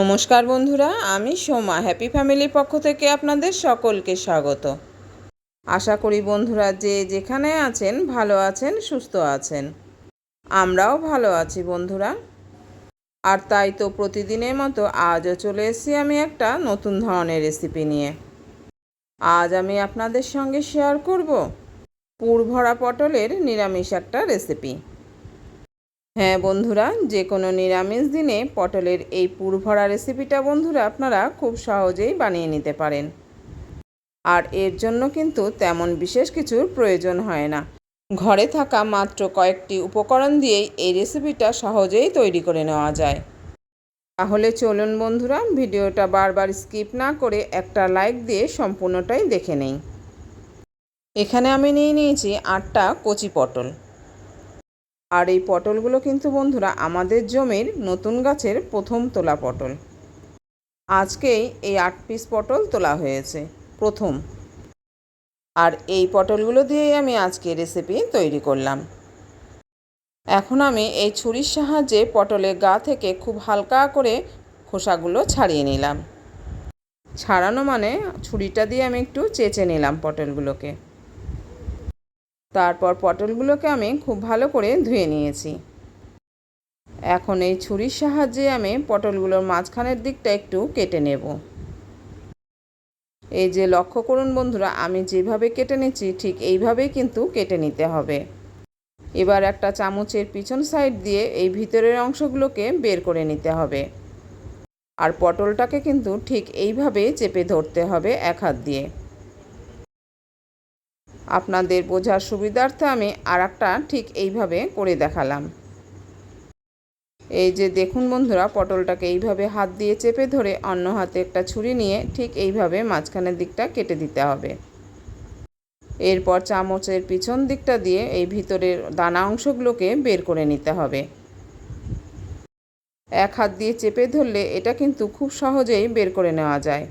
নমস্কার বন্ধুরা, আমি সোমা। হ্যাপি ফ্যামিলির পক্ষ থেকে আপনাদের সকলকে স্বাগত। আশা করি বন্ধুরা যে যেখানে আছেন, ভালো আছেন, সুস্থ আছেন। আমরাও ভালো আছি বন্ধুরা। আর তাই তো প্রতিদিনের মতো আজও চলে এসেছি আমি একটা নতুন ধরনের রেসিপি নিয়ে। আজ আমি আপনাদের সঙ্গে শেয়ার করব পুর ভরা পটলের নিরামিষ একটা রেসিপি হ্যাঁ বন্ধুরা যে কোনো নিরামিষ দিনে পটলের এই পুর ভরা রেসিপিটা বন্ধুরা আপনারা খুব সহজেই বানিয়ে নিতে পারেন। আর এর জন্য কিন্তু তেমন বিশেষ কিছুর প্রয়োজন হয় না। ঘরে থাকা মাত্র কয়েকটি উপকরণ দিয়েই এই রেসিপিটা সহজেই তৈরি করে নেওয়া যায়। তাহলে চলুন বন্ধুরা, ভিডিওটা বারবার স্কিপ না করে একটা লাইক দিয়ে সম্পূর্ণটাই দেখে নেই। এখানে আমি নিয়ে নিয়েছি আটটা কচি পটল। আর এই পটলগুলো কিন্তু বন্ধুরা আমাদের জমির নতুন গাছের প্রথম তোলা পটল। আজকেই এই আট পিস পটল তোলা হয়েছে, প্রথম। আর এই পটলগুলো দিয়েই আমি আজকে রেসিপি তৈরি করলাম। এখন আমি এই ছুরির সাহায্যে পটলের গা থেকে খুব হালকা করে খোসাগুলো ছাড়িয়ে নিলাম। ছাড়ানো মানে ছুরিটা দিয়ে আমি একটু চেঁচে নিলাম পটলগুলোকে। তারপর পটলগুলোকে আমি খুব ভালো করে ধুয়ে নিয়েছি। এখন এই ছুরির সাহায্যে আমি পটলগুলোর মাঝখানের দিকটা একটু কেটে নেব। এই যে লক্ষ্য করুন বন্ধুরা, আমি যেভাবে কেটে নিচ্ছি ঠিক এইভাবেই কিন্তু কেটে নিতে হবে। এবার একটা চামচের পিছন সাইড দিয়ে এই ভিতরের অংশগুলোকে বের করে নিতে হবে। আর পটলটাকে কিন্তু ঠিক এইভাবে চেপে ধরতে হবে এক হাত দিয়ে। আপনাদের বোঝার সুবিধার্থে আমি আর ঠিক এইভাবে করে দেখালাম। এই যে দেখুন বন্ধুরা, পটলটাকে এইভাবে হাত দিয়ে চেপে ধরে অন্য হাতে একটা ছুরি নিয়ে ঠিক এইভাবে মাঝখানের দিকটা কেটে দিতে হবে। এরপর চামচের পিছন দিকটা দিয়ে এই ভিতরের দানা অংশগুলোকে বের করে নিতে হবে। এক হাত দিয়ে চেপে ধরলে এটা কিন্তু খুব সহজেই বের করে নেওয়া যায়।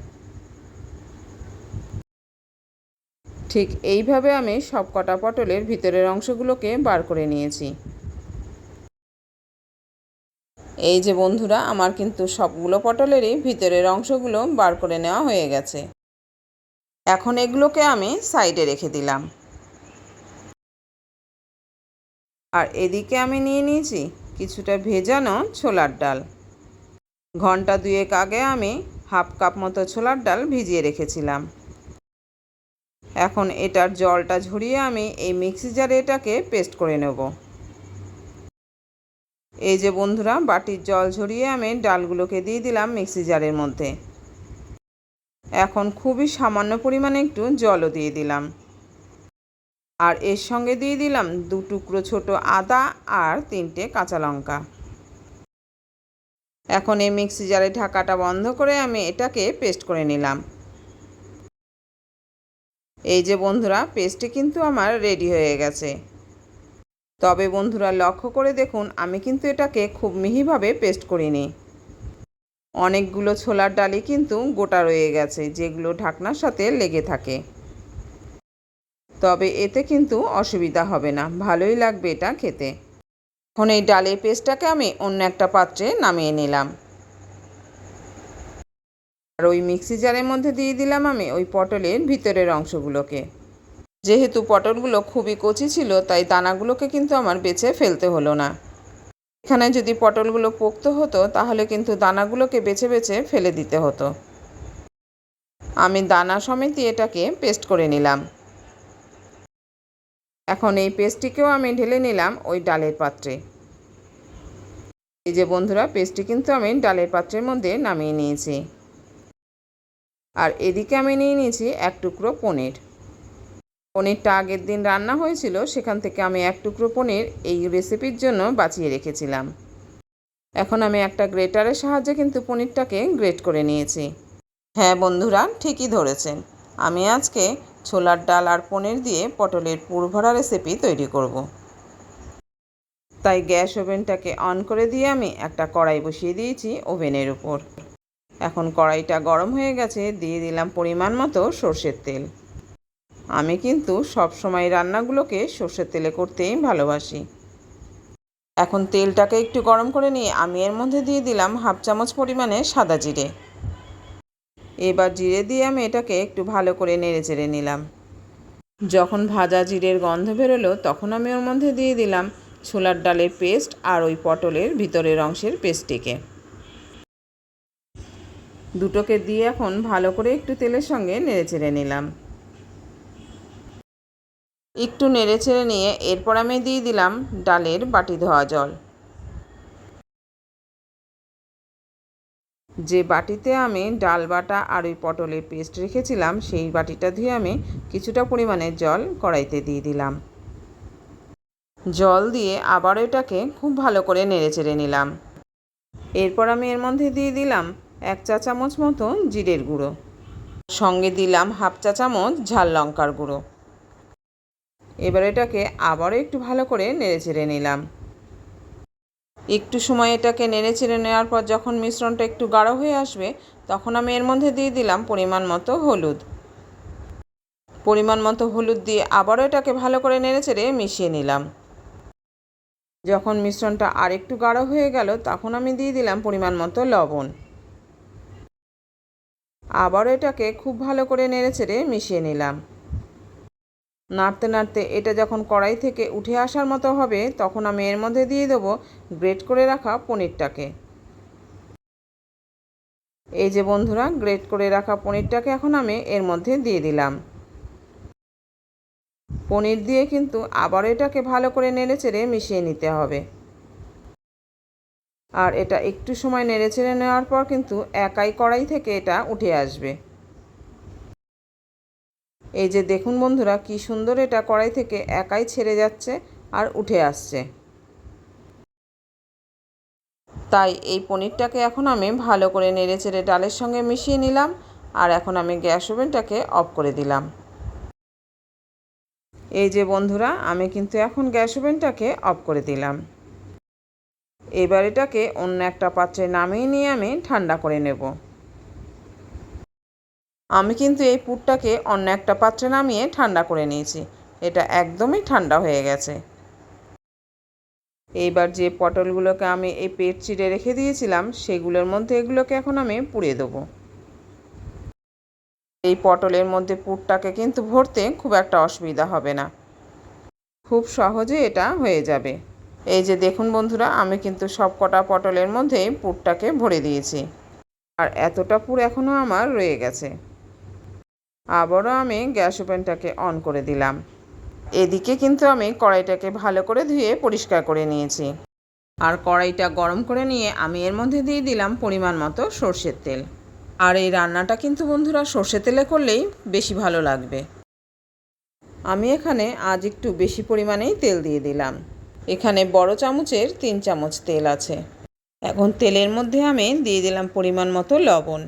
ঠিক এইভাবে আমি সব কটা পটলের ভিতরের অংশগুলোকে বার করে নিয়েছি। এই যে বন্ধুরা, আমার কিন্তু সবগুলো পটলেরই ভিতরের অংশগুলো বার করে নেওয়া হয়ে গেছে। এখন এগুলোকে আমি সাইডে রেখে দিলাম। আর এদিকে আমি নিয়ে নিয়েছি কিছুটা ভেজানো ছোলার ডাল। ঘণ্টা দুয়েক আগে আমি হাফ কাপ মতো ছোলার ডাল ভিজিয়ে রেখেছিলাম। এখন এটার জলটা ঝরিয়ে আমি এই মিক্সি জারে এটাকে পেস্ট করে নেব। এই যে বন্ধুরা, বাটির জল ঝরিয়ে আমি ডালগুলোকে দিয়ে দিলাম মিক্সি জারের মধ্যে। এখন খুবই সামান্য পরিমাণে একটু জলও দিয়ে দিলাম। আর এর সঙ্গে দিয়ে দিলাম দু টুকরো ছোট আদা আর তিনটে কাঁচা লঙ্কা। এখন এই মিক্সি জারে ঢাকাটা বন্ধ করে আমি এটাকে পেস্ট করে নিলাম। এই যে বন্ধুরা পেস্টটি কিন্তু আমার রেডি হয়ে গেছে। তবে বন্ধুরা, লক্ষ্য করে দেখুন, আমি কিন্তু এটাকে খুব মিহিভাবে পেস্ট করিনি। অনেকগুলো ছোলার ডালি কিন্তু গোটা রয়ে গেছে, যেগুলো ঢাকনার সাথে লেগে থাকে। তবে এতে কিন্তু অসুবিধা হবে না, ভালোই লাগবে এটা খেতে। এখন এই ডালের পেস্টটাকে আমি অন্য একটা পাত্রে নামিয়ে নিলাম। আর ওই মিক্সি জারের মধ্যে দিয়ে দিলাম আমি ওই পটলের ভিতরের অংশগুলোকে। যেহেতু পটলগুলো খুবই কচি ছিল, তাই দানাগুলোকে কিন্তু আমার বেছে ফেলতে হলো না। এখানে যদি পটলগুলো পোক্ত হতো, তাহলে কিন্তু দানাগুলোকে বেছে বেছে ফেলে দিতে হতো। আমি দানা সমেতই এটাকে পেস্ট করে নিলাম। এখন এই পেস্টটিকেও আমি ঢেলে নিলাম ওই ডালের পাত্রে। এই যে বন্ধুরা, পেস্টটি কিন্তু আমি ডালের পাত্রের মধ্যে নামিয়ে নিয়েছি। আর এদিকে আমি নিয়ে নিয়েছি এক টুকরো পনির। পনিরটা আগের দিন রান্না হয়েছিল, সেখান থেকে আমি এক টুকরো পনির এই রেসিপির জন্য বাঁচিয়ে রেখেছিলাম। এখন আমি একটা গ্রেটারের সাহায্যে কিন্তু পনিরটাকে গ্রেট করে নিয়েছি। হ্যাঁ বন্ধুরা, ঠিকই ধরেছেন। আমি আজকে ছোলার ডাল আর পনির দিয়ে পটলের পুরভরা রেসিপি তৈরি করব। তাই গ্যাস ওভেনটাকে অন করে দিয়ে আমি একটা কড়াই বসিয়ে দিয়েছি ওভেনের উপর। এখন কড়াইটা গরম হয়ে গেছে, দিয়ে দিলাম পরিমাণ মতো সর্ষের তেল। আমি কিন্তু সব সময় রান্নাগুলোকে সর্ষের তেলে করতেই ভালোবাসি। এখন তেলটাকে একটু গরম করে নিয়ে আমি এর মধ্যে দিয়ে দিলাম হাফ চামচ পরিমাণে সাদা জিরে। এবার জিরে দিয়ে আমি এটাকে একটু ভালো করে নেড়ে চেড়ে নিলাম। যখন ভাজা জিরের গন্ধ বেরোলো, তখন আমি ওর মধ্যে দিয়ে দিলাম ছোলার ডালের পেস্ট আর ওই পটলের ভিতরের অংশের পেস্টটিকে। দুটোকে দিয়ে এখন ভালো করে একটু তেলের সঙ্গে নেড়ে চেড়ে নিলাম। একটু নেড়ে ছেড়ে নিয়ে এরপর আমি দিয়ে দিলাম ডালের বাটি ধোয়া জল। যে বাটিতে আমি ডাল বাটা আর ওই পটলের পেস্ট রেখেছিলাম, সেই বাটিটা ধুয়ে আমি কিছুটা পরিমাণে জল কড়াইতে দিয়ে দিলাম। জল দিয়ে আবার এটাকে খুব ভালো করে নেড়ে চেড়ে নিলাম। এরপর আমি এর মধ্যে দিয়ে দিলাম এক চা চামচ মতো জিরের গুঁড়ো। সঙ্গে দিলাম হাফ চা চামচ ঝাল লঙ্কার গুঁড়ো। এবার এটাকে আবারও একটু ভালো করে নেড়ে চেড়ে নিলাম। একটু সময় এটাকে নেড়ে চেড়ে নেওয়ার পর যখন মিশ্রণটা একটু গাঢ় হয়ে আসবে, তখন আমি এর মধ্যে দিয়ে দিলাম পরিমাণ মতো হলুদ। পরিমাণ মতো হলুদ দিয়ে আবারও এটাকে ভালো করে নেড়ে চেড়ে মিশিয়ে নিলাম। যখন মিশ্রণটা আর একটু গাঢ় হয়ে গেল, তখন আমি দিয়ে দিলাম পরিমাণ মতো লবণ। আবারও এটাকে খুব ভালো করে নেড়ে চেড়ে মিশিয়ে নিলাম। নাড়তে নাড়তে এটা যখন কড়াই থেকে উঠে আসার মতো হবে, তখন আমি এর মধ্যে দিয়ে দেবো গ্রেট করে রাখা পনিরটাকে। এই যে বন্ধুরা, গ্রেট করে রাখা পনিরটাকে এখন আমি এর মধ্যে দিয়ে দিলাম। পনির দিয়ে কিন্তু আবার এটাকে ভালো করে নেড়ে চেড়ে মিশিয়ে নিতে হবে। আর এটা একটু সময় নেড়ে চেড়ে নেওয়ার পর কিন্তু একাই কড়াই থেকে এটা উঠে আসবে। এই যে দেখুন বন্ধুরা, কি সুন্দর এটা কড়াই থেকে একাই ছেড়ে যাচ্ছে আর উঠে আসছে। তাই এই পনিরটাকে এখন আমি ভালো করে নেড়ে চেড়ে ডালের সঙ্গে মিশিয়ে নিলাম আর এখন আমি গ্যাস ওভেনটাকে অফ করে দিলাম। এই যে বন্ধুরা, আমি কিন্তু এখন গ্যাস ওভেনটাকে অফ করে দিলাম। এবার এটাকে অন্য একটা পাত্রে নামিয়ে নিয়ে আমি ঠান্ডা করে নেব। আমি কিন্তু এই পুরটাকে অন্য একটা পাত্রে নামিয়ে ঠান্ডা করে নিয়েছি। এটা একদমই ঠান্ডা হয়ে গেছে। এইবার যে পটলগুলোকে আমি এই পেট চিড়ে রেখে দিয়েছিলাম, সেগুলোর মধ্যে এগুলোকে এখন আমি পুড়ে দেবো। এই পটলের মধ্যে পুরটাকে কিন্তু ভরতে খুব একটা অসুবিধা হবে না। খুব সহজে এটা হয়ে যাবে। এই যে দেখুন বন্ধুরা, আমি কিন্তু সব কটা পটলের মধ্যেই পুরটাকে ভরে দিয়েছি। আর এতটা পুর এখনও আমার রয়ে গেছে। আবারও আমি গ্যাস ওভেনটাকে অন করে দিলাম। এদিকে কিন্তু আমি কড়াইটাকে ভালো করে ধুয়ে পরিষ্কার করে নিয়েছি। আর কড়াইটা গরম করে নিয়ে আমি এর মধ্যে দিয়ে দিলাম পরিমাণ মতো সর্ষের তেল। আর এই রান্নাটা কিন্তু বন্ধুরা সর্ষে তেলে করলেই বেশি ভালো লাগবে। আমি এখানে আজ একটু বেশি পরিমাণেই তেল দিয়ে দিলাম। এখানে বড় চামচের তিন চামচ তেল আছে। এখন তেলের মধ্যে আমি দিয়ে দিলাম পরিমাণ মতো লবণ।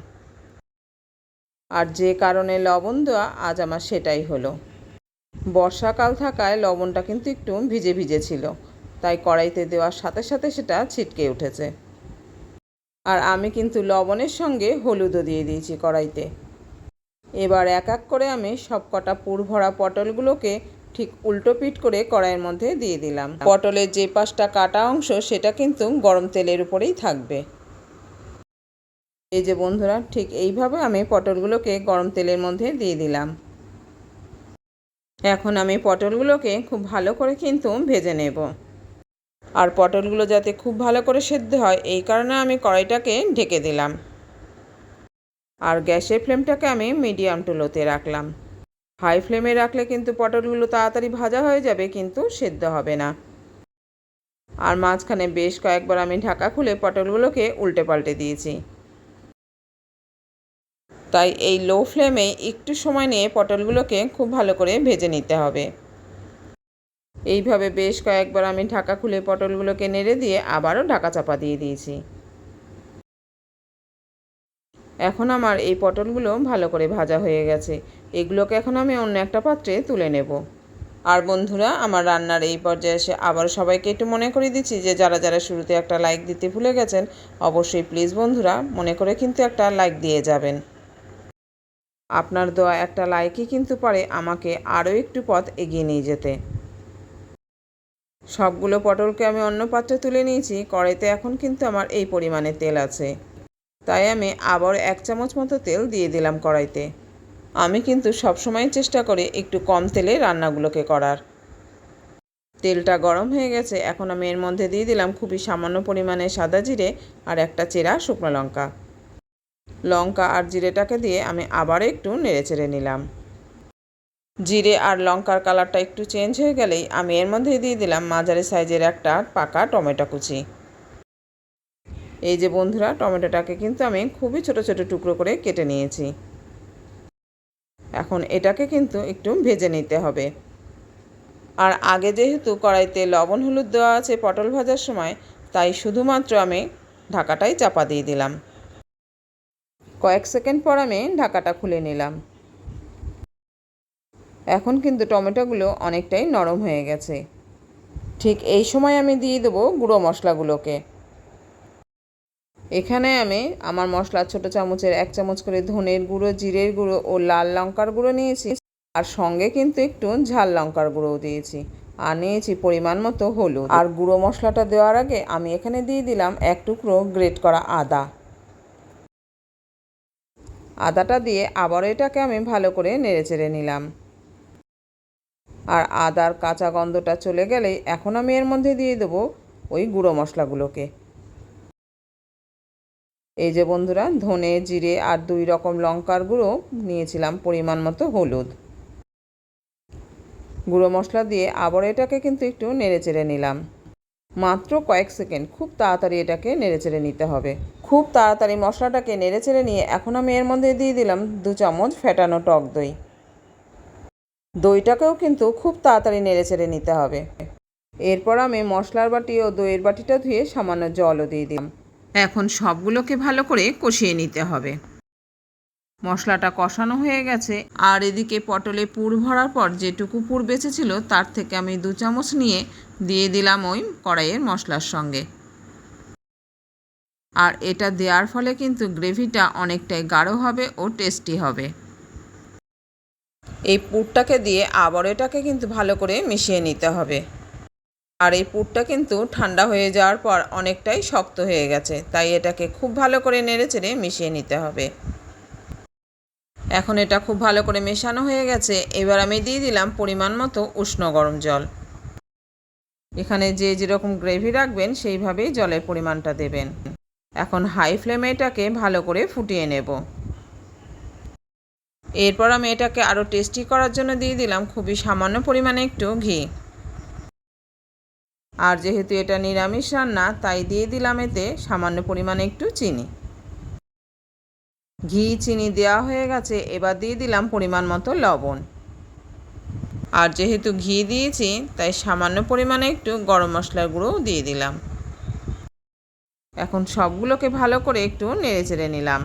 আর যে কারণে লবণ দেওয়া আজ আমার সেটাই হলো। বর্ষাকাল থাকায় লবণটা কিন্তু একটু ভিজে ভিজে ছিল, তাই কড়াইতে দেওয়ার সাথে সাথে সেটা ছিটকে উঠেছে। আর আমি কিন্তু লবণের সঙ্গে হলুদও দিয়ে দিয়েছি কড়াইতে। এবার এক এক করে আমি সব কটা পুর ভরা পটলগুলোকে ঠিক উল্টো পিট করে কড়াইয়ের মধ্যে দিয়ে দিলাম। পটলের যে পাশটা কাটা অংশ, সেটা কিন্তু গরম তেলের উপরেই থাকবে। এই যে বন্ধুরা, ঠিক এইভাবে আমি পটলগুলোকে গরম তেলের মধ্যে দিয়ে দিলাম। এখন আমি পটলগুলোকে খুব ভালো করে কিন্তু ভেজে নেব। আর পটলগুলো যাতে খুব ভালো করে সেদ্ধ হয়, এই কারণে আমি কড়াইটাকে ঢেকে দিলাম। আর গ্যাসের ফ্লেমটাকে আমি মিডিয়াম টু লোতে রাখলাম। হাই ফ্লেমে রাখলে কিন্তু পটলগুলো তাড়াতাড়ি ভাজা হয়ে যাবে, কিন্তু সেদ্ধ হবে না। আর মাঝখানে বেশ কয়েকবার আমি ঢাকা খুলে পটলগুলোকে উল্টে পাল্টে দিয়েছি। তাই এই লো ফ্লেমে একটু সময় নিয়ে পটলগুলোকে খুব ভালো করে ভেজে নিতে হবে। এইভাবে বেশ কয়েকবার আমি ঢাকা খুলে পটলগুলোকে নেড়ে দিয়ে আবারও ঢাকা চাপা দিয়ে দিয়েছি। এখন আমার এই পটলগুলো ভালো করে ভাজা হয়ে গেছে। এগুলোকে এখন আমি অন্য একটা পাত্রে তুলে নেব। আর বন্ধুরা, আমার রান্নার এই পর্যায়ে এসে আবার সবাইকে একটু মনে করে দিচ্ছি যে, যারা যারা শুরুতে একটা লাইক দিতে ভুলে গেছেন, অবশ্যই প্লিজ বন্ধুরা, মনে করে কিন্তু একটা লাইক দিয়ে যাবেন। আপনার দেওয়া একটা লাইকই কিন্তু পারে আমাকে আরও একটু পথ এগিয়ে নিয়ে যেতে। সবগুলো পটলকে আমি অন্য পাত্রে তুলে নিয়েছি, কড়াইতে এখন কিন্তু আমার এই পরিমাণে তেল আছে। তাই আমি আবার এক চামচ মতো তেল দিয়ে দিলাম কড়াইতে। আমি কিন্তু সবসময় চেষ্টা করি একটু কম তেলে রান্নাগুলোকে করার। তেলটা গরম হয়ে গেছে, এখন আমি এর মধ্যে দিয়ে দিলাম খুবই সামান্য পরিমাণে সাদা জিরে আর একটা চেরা শুকনো লঙ্কা। লঙ্কা আর জিরেটাকে দিয়ে আমি আবার একটু নেড়েচেড়ে নিলাম। জিরে আর লঙ্কার কালারটা একটু চেঞ্জ হয়ে গেলেই আমি এর মধ্যে দিয়ে দিলাম মাঝারি সাইজের একটা পাকা টমেটো কুচি। এই যে বন্ধুরা, টমেটোটাকে কিন্তু আমি খুবই ছোট ছোট টুকরো করে কেটে নিয়েছি। এখন এটাকে কিন্তু একটু ভেজে নিতে হবে। আর আগে যেহেতু কড়াইতে লবণ হলুদ দেওয়া আছে পটল ভাজার সময়, তাই শুধুমাত্র আমি ঢাকাটাই চাপা দিয়ে দিলাম। কয়েক সেকেন্ড পর আমি ঢাকাটা খুলে নিলাম। এখন কিন্তু টমেটোগুলো অনেকটাই নরম হয়ে গেছে। ঠিক এই সময় আমি দিয়ে দেবো গুঁড়ো মশলাগুলোকে। এখানে আমি আমার মশলা ছোটো চামচের এক চামচ করে ধনের গুঁড়ো, জিরের গুঁড়ো ও লাল লঙ্কার গুঁড়ো নিয়েছি। আর সঙ্গে কিন্তু একটু ঝাল লঙ্কার গুঁড়োও দিয়েছি। আর নিয়েছি পরিমাণ মতো হলুদ। আর গুঁড়ো মশলাটা দেওয়ার আগে আমি এখানে দিয়ে দিলাম এক টুকরো গ্রেট করা আদা। আদাটা দিয়ে আবার এটাকে আমি ভালো করে নেড়েচেড়ে নিলাম। আর আদার কাঁচা গন্ধটা চলে গেলেই এখন আমি এর মধ্যে দিয়ে দেবো ওই গুঁড়ো মশলাগুলোকে। এই যে বন্ধুরা, ধনে, জিরে আর দুই রকম লঙ্কার গুঁড়ো নিয়েছিলাম পরিমাণ মতো হলুদ। গুঁড়ো মশলা দিয়ে আবার এটাকে কিন্তু একটু নেড়েচেড়ে নিলাম। মাত্র কয়েক সেকেন্ড, খুব তাড়াতাড়ি এটাকে নেড়েচেড়ে নিতে হবে। খুব তাড়াতাড়ি মশলাটাকে নেড়েচেড়ে নিয়ে এখন আমি এর মধ্যে দিয়ে দিলাম দু চামচ ফেটানো টক দই। দইটাকেও কিন্তু খুব তাড়াতাড়ি নেড়েচেড়ে নিতে হবে। এরপর আমি মশলার বাটি ও দইয়ের বাটিটা ধুয়ে সামান্য জলও দিয়ে দিলাম। এখন সবগুলোকে ভালো করে কষিয়ে নিতে হবে। মশলাটা কষানো হয়ে গেছে। আর এদিকে পটলে পুর ভরার পর যেটুকু পুর বেঁচেছিল তার থেকে আমি দু চামচ নিয়ে দিয়ে দিলাম ওই কড়াইয়ের মশলার সঙ্গে। আর এটা দেওয়ার ফলে কিন্তু গ্রেভিটা অনেকটাই গাঢ় হবে ও টেস্টি হবে। এই পুরটাকে দিয়ে আবার এটাকে কিন্তু ভালো করে মিশিয়ে নিতে হবে। আর এই পুরটা কিন্তু ঠান্ডা হয়ে যাওয়ার পর অনেকটাই শক্ত হয়ে গেছে, তাই এটাকে খুব ভালো করে নেড়ে চেড়ে মিশিয়ে নিতে হবে। এখন এটা খুব ভালো করে মেশানো হয়ে গেছে, এবার আমি দিয়ে দিলাম পরিমাণ মতো উষ্ণ গরম জল। এখানে যে যেরকম গ্রেভি রাখবেন, সেইভাবেই জলের পরিমাণটা দেবেন। এখন হাই ফ্লেমে এটাকে ভালো করে ফুটিয়ে নেব। এরপর আমি এটাকে আরও টেস্টি করার জন্য দিয়ে দিলাম খুবই সামান্য পরিমাণে একটু ঘি। আর যেহেতু এটা নিরামিষ রান্না, তাই দিয়ে দিলাম এতে সামান্য পরিমাণে একটু চিনি। ঘি, চিনি দেওয়া হয়ে গেছে, এবার দিয়ে দিলাম পরিমাণ মতো লবণ। আর যেহেতু ঘি দিয়েছি, তাই সামান্য পরিমাণে একটু গরম মশলার গুঁড়োও দিয়ে দিলাম। এখন সবগুলোকে ভালো করে একটু নেড়ে চেড়ে নিলাম।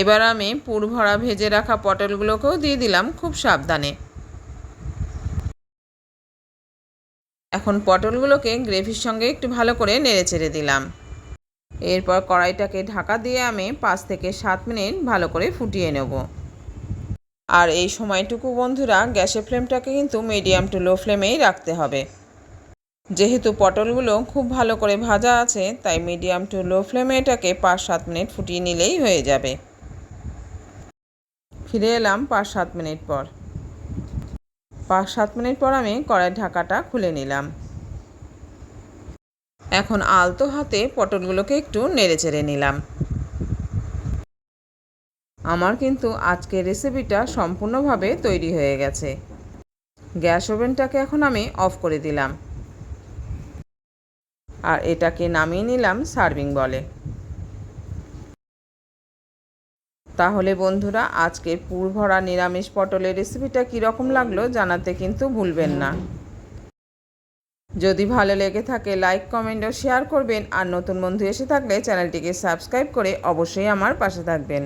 এবার আমি পুর ভরা ভেজে রাখা পটলগুলোকেও দিয়ে দিলাম খুব সাবধানে। এখন পটলগুলোকে গ্রেভির সঙ্গে একটু ভালো করে নেড়ে চেড়ে দিলাম। এরপর কড়াইটাকে ঢাকা দিয়ে আমি পাঁচ থেকে সাত মিনিট ভালো করে ফুটিয়ে নেব। আর এই সময়টুকু বন্ধুরা, গ্যাসের ফ্লেমটাকে কিন্তু মিডিয়াম টু লো ফ্লেমেই রাখতে হবে। যেহেতু পটলগুলো খুব ভালো করে ভাজা আছে, তাই মিডিয়াম টু লো ফ্লেমে এটাকে পাঁচ সাত মিনিট ফুটিয়ে নিলেই হয়ে যাবে। ফিরে এলাম পাঁচ সাত মিনিট পর। পাঁচ সাত মিনিট পর আমি কড়াইয়ের ঢাকাটা খুলে নিলাম। এখন আলতো হাতে পটলগুলোকে একটু নেড়ে চেড়ে নিলাম। আমার কিন্তু আজকের রেসিপিটা সম্পূর্ণভাবে তৈরি হয়ে গেছে। গ্যাস ওভেনটাকে এখন আমি অফ করে দিলাম। আর এটাকে নামিয়ে নিলাম সার্ভিং বলে। তাহলে বন্ধুরা, আজকের পুরভরা নিরামিষ পটলের রেসিপিটা কীরকম লাগল জানাতে কিন্তু ভুলবেন না। যদি ভালো লেগে থাকে লাইক কমেন্ট ও শেয়ার করবেন। আর নতুন বন্ধু এসে থাকলে চ্যানেলটিকে সাবস্ক্রাইব করে অবশ্যই আমার পাশে থাকবেন।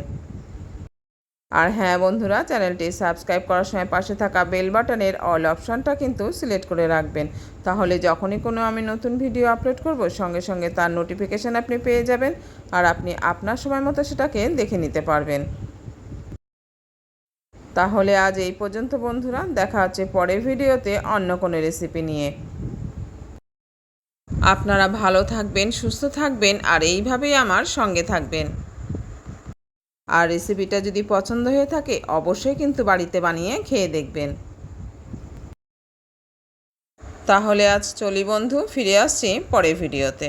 আর হ্যাঁ বন্ধুরা, চ্যানেলটি সাবস্ক্রাইব করার সময় পাশে থাকা বেল বাটনের অল অপশানটা কিন্তু সিলেক্ট করে রাখবেন। তাহলে যখনই কোনো আমি নতুন ভিডিও আপলোড করব, সঙ্গে সঙ্গে তার নোটিফিকেশান আপনি পেয়ে যাবেন আর আপনি আপনার সময় মতো সেটাকে দেখে নিতে পারবেন। তাহলে আজ এই পর্যন্ত বন্ধুরা, দেখা হচ্ছে পরের ভিডিওতে অন্য কোনো রেসিপি নিয়ে। আপনারা ভালো থাকবেন, সুস্থ থাকবেন আর এইভাবেই আমার সঙ্গে থাকবেন। আর রেসিপিটা যদি পছন্দ হয়ে থাকে, অবশ্যই কিন্তু বাড়িতে বানিয়ে খেয়ে দেখবেন। তাহলে আজ চলি বন্ধু, ফিরে আসছি পরের ভিডিওতে।